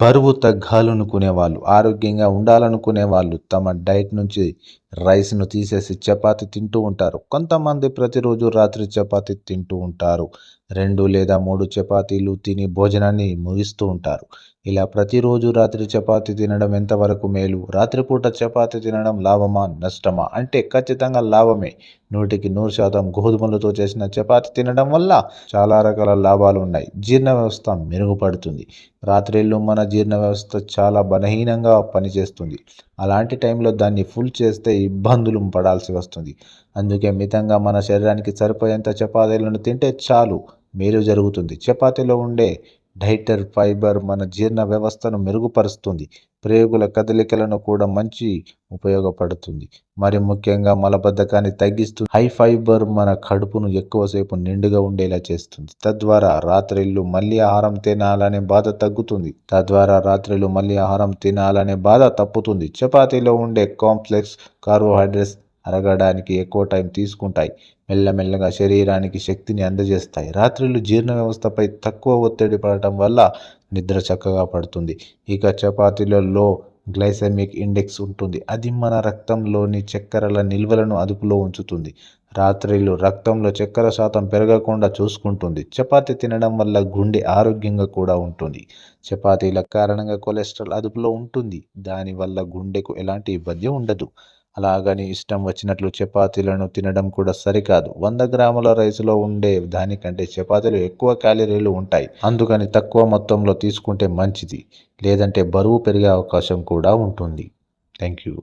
బరువు తగ్గాలనుకునే వాళ్ళు ఆరోగ్యంగా ఉండాలనుకునే వాళ్ళు తమ డైట్ నుంచి రైస్ను తీసేసి చపాతి తింటూ ఉంటారు. కొంతమంది ప్రతిరోజు రాత్రి చపాతి తింటూ ఉంటారు. రెండు లేదా మూడు చపాతీలు తిని భోజనాన్ని ముగిస్తూ ఉంటారు. ఇలా ప్రతిరోజు రాత్రి చపాతి తినడం ఎంతవరకు మేలు? రాత్రిపూట చపాతి తినడం లాభమా నష్టమా? అంటే ఖచ్చితంగా లాభమే. నూటికి నూరు శాతం గోధుమలతో చేసిన చపాతి తినడం వల్ల చాలా రకాల లాభాలు ఉన్నాయి. జీర్ణ వ్యవస్థ మెరుగుపడుతుంది. రాత్రిళ్ళు మన జీర్ణ వ్యవస్థ చాలా బలహీనంగా పనిచేస్తుంది. అలాంటి టైంలో దాన్ని ఫుల్ చేస్తే ఇబ్బందులు పడాల్సి వస్తుంది. అందుకే మితంగా మన శరీరానికి సరిపోయేంత చపాతీలను తింటే చాలు. మేలు జరుగుతుంది. చపాతీలో ఉండే డైటర్ ఫైబర్ మన జీర్ణ వ్యవస్థను మెరుగుపరుస్తుంది. ప్రేగుల కదలికలను కూడా మంచి ఉపయోగపడుతుంది. మరి ముఖ్యంగా మలబద్ధకాన్ని తగ్గిస్తుంది హై ఫైబర్ మన కడుపును ఎక్కువసేపు నిండుగా ఉండేలా చేస్తుంది. తద్వారా రాత్రిళ్ళు మళ్ళీ ఆహారం తినాలనే బాధ తగ్గుతుంది. తద్వారా రాత్రిళ్ళు మళ్ళీ ఆహారం తినాలనే బాధ తప్పుతుంది. చపాతీలో ఉండే కాంప్లెక్స్ కార్బోహైడ్రేట్స్ అరగడానికి ఎక్కువ టైం తీసుకుంటాయి. మెల్లమెల్లగా శరీరానికి శక్తిని అందజేస్తాయి. రాత్రిళ్ళు జీర్ణ వ్యవస్థపై తక్కువ ఒత్తిడి పడటం వల్ల నిద్ర చక్కగా పడుతుంది. ఇక చపాతీలలో గ్లైసెమిక్ ఇండెక్స్ ఉంటుంది. అది మన రక్తంలోని చక్కెరల నిల్వలను అదుపులో ఉంచుతుంది. రాత్రిళ్ళు రక్తంలో చక్కెర శాతం పెరగకుండా చూసుకుంటుంది. చపాతి తినడం వల్ల గుండె ఆరోగ్యంగా కూడా ఉంటుంది. చపాతీల కారణంగా కొలెస్ట్రాల్ అదుపులో ఉంటుంది. దానివల్ల గుండెకు ఎలాంటి ఇబ్బంది ఉండదు. అలాగని ఇష్టం వచ్చినట్లు చపాతీలను తినడం కూడా సరికాదు. వంద గ్రాముల రైసులో ఉండే దానికంటే చపాతీలు ఎక్కువ క్యాలరీలు ఉంటాయి. అందుకని తక్కువ మొత్తంలో తీసుకుంటే మంచిది. లేదంటే బరువు పెరిగే అవకాశం కూడా ఉంటుంది. Thank you